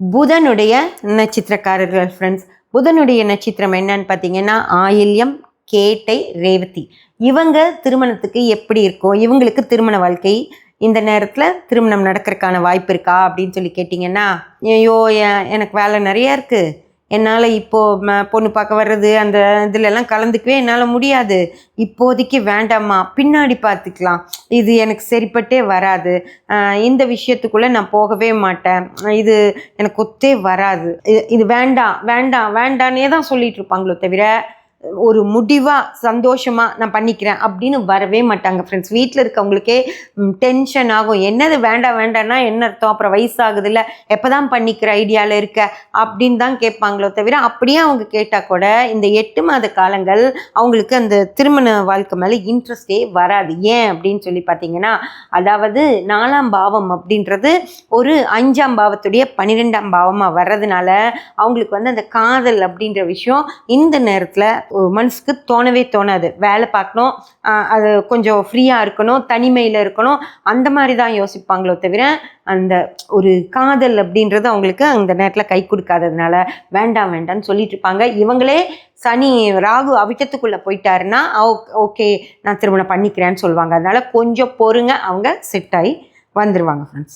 புதனுடைய நட்சத்திரக்காரர்கள் ஃப்ரெண்ட்ஸ் புதனுடைய நட்சத்திரம் என்னன்னு பார்த்தீங்கன்னா ஆயில்யம் கேட்டை ரேவதி. இவங்க திருமணத்துக்கு எப்படி இருக்கும் இவங்களுக்கு திருமண வாழ்க்கை இந்த நேரத்தில் திருமணம் நடக்கிறதுக்கான வாய்ப்பு இருக்கா அப்படின்னு சொல்லி கேட்டிங்கன்னா ஐயோ எனக்கு வேலை நிறையா இருக்குது என்னால் இப்போது ம பொண்ணு பார்க்க வர்றது அந்த இதுலெல்லாம் கலந்துக்கவே என்னால் முடியாது. இப்போதைக்கு வேண்டாம்மா. பின்னாடி பார்த்துக்கலாம். இது எனக்கு சரிப்பட்டே வராது. இந்த விஷயத்துக்குள்ளே நான் போகவே மாட்டேன். இது எனக்கு ஒத்தே வராது. இது- இது வேண்டாம் வேண்டாம் வேண்டான்னே தான் சொல்லிகிட்ருப்பாங்களோ தவிர ஒரு முடிவாக சந்தோஷமாக நான் பண்ணிக்கிறேன் அப்படின்னு வரவே மாட்டாங்க ஃப்ரெண்ட்ஸ் வீட்டில் இருக்கவங்களுக்கே டென்ஷன் ஆகும். என்னது வேண்டாம் வேண்டாம்னா என்ன அர்த்தம்? அப்புறம் வயசாகுதுல்ல எப்போ தான் பண்ணிக்கிற ஐடியாவில் இருக்க? அப்படின்னு தான் கேட்பாங்களோ தவிர அப்படியே அவங்க கேட்டால் கூட இந்த எட்டு மாத காலங்கள் அவங்களுக்கு அந்த திருமண வாழ்க்கை மேலே இன்ட்ரெஸ்டே வராது. ஏன் அப்படின்னு சொல்லி பார்த்தீங்கன்னா அதாவது நாலாம் பாவம் அப்படின்றது ஒரு அஞ்சாம் பாவத்துடைய பன்னிரெண்டாம் பாவமாக வர்றதுனால அவங்களுக்கு வந்து அந்த காதல் அப்படின்ற விஷயம் இந்த நேரத்தில் மனசுக்கு தோணவே தோணாது. வேலை பார்க்கணும். அது கொஞ்சம் ஃப்ரீயாக இருக்கணும். தனிமையில் இருக்கணும். அந்த மாதிரி தான் யோசிப்பாங்களோ தவிர அந்த ஒரு காதல் அப்படின்றது அவங்களுக்கு அந்த நேரத்தில் கை கொடுக்காததுனால வேண்டாம் வேண்டாம்னு சொல்லிட்டு இருப்பாங்க. இவங்களே சனி ராகு அவிட்டத்துக்குள்ளே போயிட்டாருன்னா ஓகே நான் திருமணம் பண்ணிக்கிறேன்னு சொல்லுவாங்க. அதனால கொஞ்சம் பொறுங்க. அவங்க செட் ஆகி வந்துடுவாங்க ஃப்ரெண்ட்ஸ்